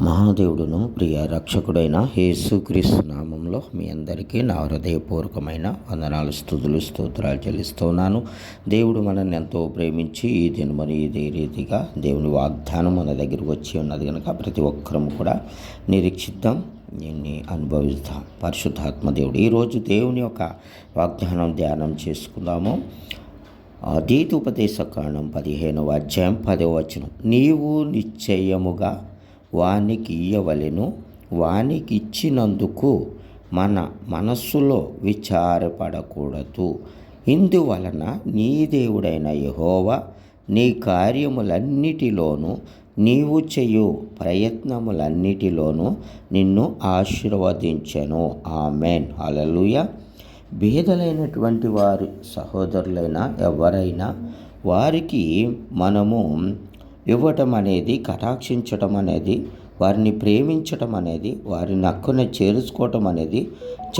మహాదేవుడును ప్రియ రక్షకుడైన యేసుక్రీస్తు నామంలో మీ అందరికీ నా హృదయపూర్వకమైన వందనాలు స్థుతులు స్తోత్రాలు చెల్లిస్తున్నాను. దేవుడు మనల్ని ఎంతో ప్రేమించి ఈ దినమని ఇదే రీతిగా దేవుని వాగ్దానం మన దగ్గరకు వచ్చి ఉన్నది కనుక ప్రతి ఒక్కరము కూడా నిరీక్షిద్దాం దీన్ని అనుభవిస్తాం. పరిశుద్ధాత్మ దేవుడు. ఈరోజు దేవుని యొక్క వాగ్దానం ధ్యానం చేసుకుందాము. అదీతోపదేశ కాండం పదిహేనవ అధ్యాయం పదవ వచనం. నీవు నిశ్చయముగా వానికి ఇయ్యవలెను వానికి ఇచ్చినందుకు మన మనస్సులో విచారపడకూడదు. ఇందువలన నీ దేవుడైన యహోవా నీ కార్యములన్నిటిలోనూ నీవు చేయు ప్రయత్నములన్నిటిలోనూ నిన్ను ఆశీర్వదించెను. ఆమెన్. అలలుయ భేదలైనటువంటి వారి సహోదరులైన ఎవరైనా వారికి మనము ఇవ్వటం అనేది కటాక్షించటం అనేది వారిని ప్రేమించటం అనేది వారిని హక్కున చేర్చుకోవటం అనేది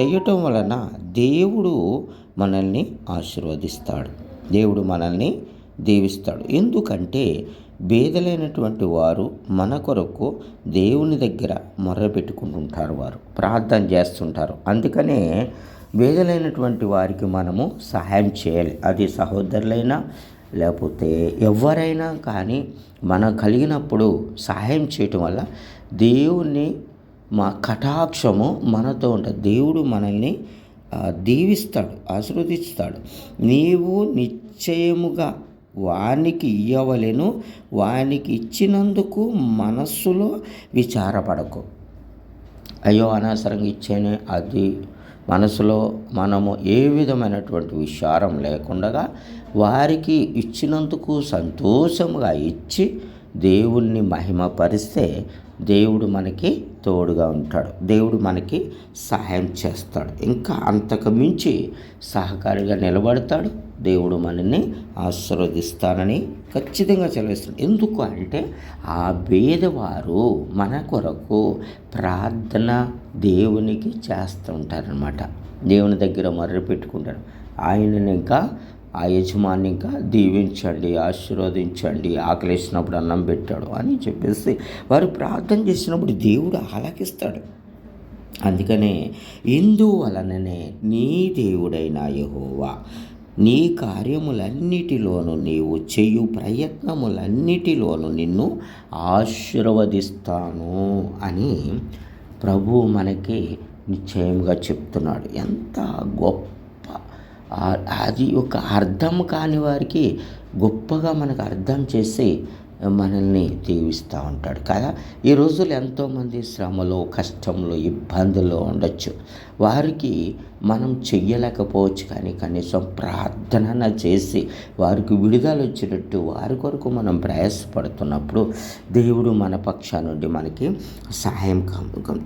చేయటం వలన దేవుడు మనల్ని ఆశీర్వదిస్తాడు. దేవుడు మనల్ని దీవిస్తాడు. ఎందుకంటే బేదలైనటువంటి వారు మన కొరకు దేవుని దగ్గర మొర్రపెట్టుకుంటుంటారు వారు. ప్రార్థన చేస్తుంటారు. అందుకనే బేదలైనటువంటి వారికి మనము సహాయం చేయాలి. అది సహోదరులైనా లేకపోతే ఎవరైనా కానీ మనం కలిగినప్పుడు సహాయం చేయటం వల్ల దేవుణ్ణి మా కటాక్షము మనతో ఉంటుంది. దేవుడు మనల్ని దీవిస్తాడు ఆశీర్వదిస్తాడు. నీవు నిశ్చయముగా వానికి ఇవ్వవలేను వానికి ఇచ్చినందుకు మనస్సులో విచారపడకు. అయ్యో అనవసరంగా ఇచ్చానే అది మనసులో మనము ఏ విధమైనటువంటి విచారం లేకుండా వారికి ఇచ్చినందుకు సంతోషముగా ఇచ్చి దేవుణ్ణి మహిమపరిస్తే దేవుడు మనకి తోడుగా ఉంటాడు. దేవుడు మనకి సహాయం చేస్తాడు. ఇంకా అంతకు మించి సహకారిగా నిలబడతాడు. దేవుడు మనల్ని ఆశీర్వదిస్తానని ఖచ్చితంగా చెల్లిస్తాడు. ఎందుకు అంటే ఆ భేదవారు మన కొరకు ప్రార్థన దేవునికి చేస్తూ ఉంటారనమాట దేవుని దగ్గర మర్ర పెట్టుకుంటారు ఆయనని ఇంకా ఆ యజమాని ఇంకా దీవించండి ఆశీర్వదించండి ఆకలిసినప్పుడు అన్నం పెట్టాడు అని చెప్పేసి వారు ప్రార్థన చేసినప్పుడు దేవుడు ఆలకిస్తాడు. అందుకనే ఇందువలననే నీ దేవుడైన యహోవా నీ కార్యములన్నిటిలోనూ నీవు చేయు ప్రయత్నములన్నిటిలోనూ నిన్ను ఆశీర్వదిస్తాను అని ప్రభు మనకి నిశ్చయంగా చెప్తున్నాడు. ఎంత గొప్ప అది ఒక అర్థం కాని వారికి గొప్పగా మనకు అర్థం చేసి మనల్ని దీవిస్తూ ఉంటాడు కదా. ఈ రోజులు ఎంతోమంది శ్రమలో కష్టంలో ఇబ్బందుల్లో ఉండొచ్చు. వారికి మనం చెయ్యలేకపోవచ్చు కానీ కనీసం ప్రార్థన చేసి వారికి విడుదల వచ్చేటట్టు వారి కొరకు మనం ప్రయాసపడుతున్నప్పుడు దేవుడు మన పక్షా నుండి మనకి సహాయం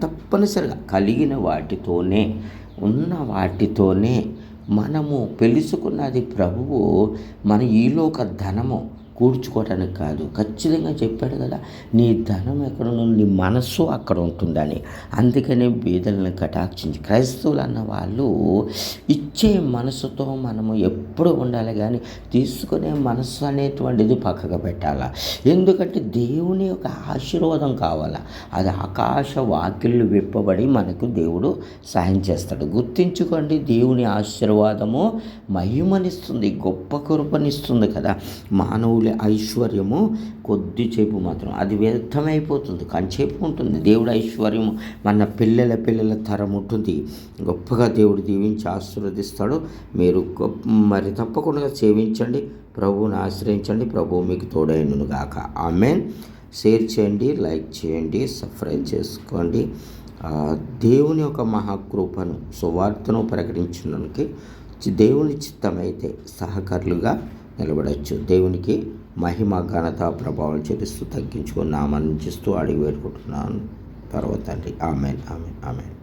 తప్పనిసరిగా కలిగిన వాటితోనే ఉన్న వాటితోనే మనము పిలుచుకున్నది ప్రభువు మన ఈలోక ధనము. కూర్చుకోవడానికి కాదు. ఖచ్చితంగా చెప్పాడు కదా నీ ధనం ఎక్కడ నీ మనస్సు అక్కడ ఉంటుందని. అందుకనే బీదలను కటాక్షించి క్రైస్తవులు అన్న వాళ్ళు ఇచ్చే మనసుతో మనము ఎప్పుడు ఉండాలి కానీ తీసుకునే మనస్సు అనేటువంటిది పక్కకు పెట్టాలా? ఎందుకంటే దేవుని యొక్క ఆశీర్వాదం కావాలా? అది ఆకాశ వాకిళ్ళు విప్పబడి మనకు దేవుడు సహాయం చేస్తాడు. గుర్తించుకోండి దేవుని ఆశీర్వాదము మహిమనిస్తుంది గొప్ప కృపనిస్తుంది కదా. మానవులు ఐశ్వర్యము కొద్దిసేపు మాత్రం. అది వ్యర్థమైపోతుంది కంచేపు ఉంటుంది. దేవుడు ఐశ్వర్యము మన పిల్లల పిల్లల తరం ఉంటుంది. గొప్పగా దేవుడు దీవించి ఆశీర్వదిస్తాడు. మీరు మరి తప్పకుండా సేవించండి. ప్రభువుని ఆశ్రయించండి. ప్రభువు మీకు తోడైనను గాక. ఆమెన్. షేర్ చేయండి లైక్ చేయండి సబ్స్క్రైబ్ చేసుకోండి. దేవుని యొక్క మహాకృపను సువార్తను ప్రకటించడానికి దేవుని చిత్తమైతే సహకారులుగా నిలబడవచ్చు దేవునికి మహిమ ఘనత ప్రభావం చెల్లిస్తూ తగ్గించుకుని నామనిచిస్తూ అడిగి పెట్టుకుంటున్నాను తర్వాత తండ్రి ఆమెన్. ఆమెన్. ఆమెన్.